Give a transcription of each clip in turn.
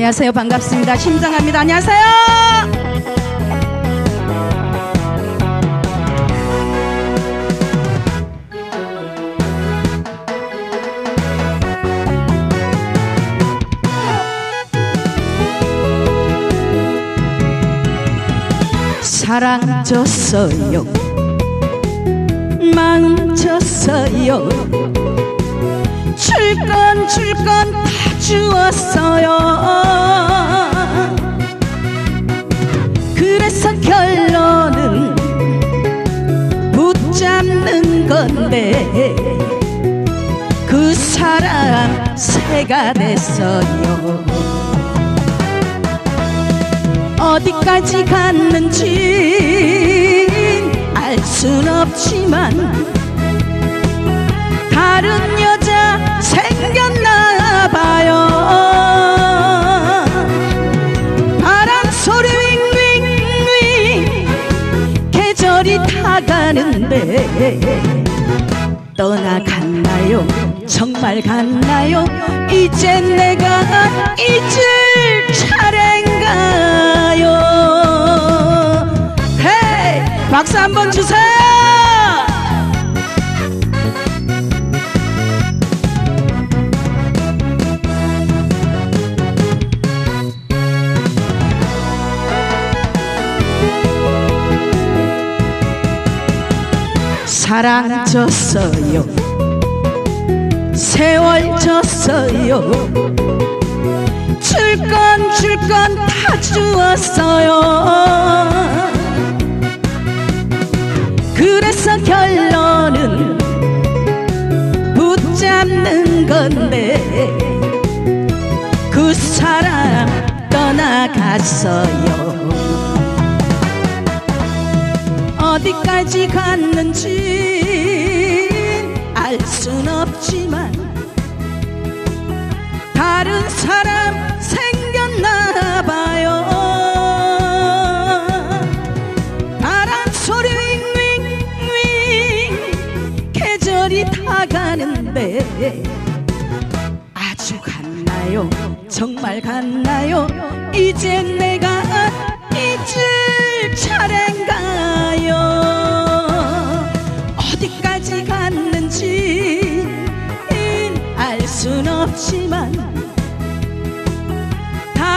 안녕하세요. 반갑습니다. 심장합니다. 안녕하세요. 사랑 줬어요. 마음 줬어요. 줄건다 주었어요. 그래서 결론은 붙잡는 건데 그 사람 새가 됐어요. 어디까지 갔는지 알 순 없지만 다른 타가는데 떠나갔나요? 정말 갔나요? 이제 내가 잊을 차례 사랑 줬어요. 세월 줬어요. 줄건 줄건 다 주었어요. 그래서 결론은 붙잡는 건데 그 사람 떠나갔어요 어디까지 갔는지 알 순 없지만 다른 사람 생겼나 봐요. 바람 소리 윙윙윙. 계절이 타가는데 아주 갔나요? 정말 갔나요? 이제 내가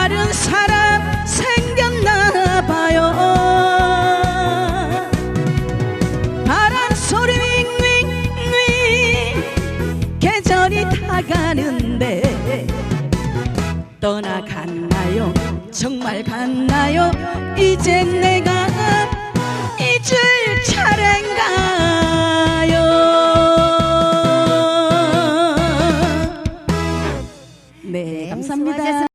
다른 사람 생겼나 봐요. 바람 소리 윙윙윙. 계절이 타가는데 떠나갔나요? 정말 갔나요? 이제 내가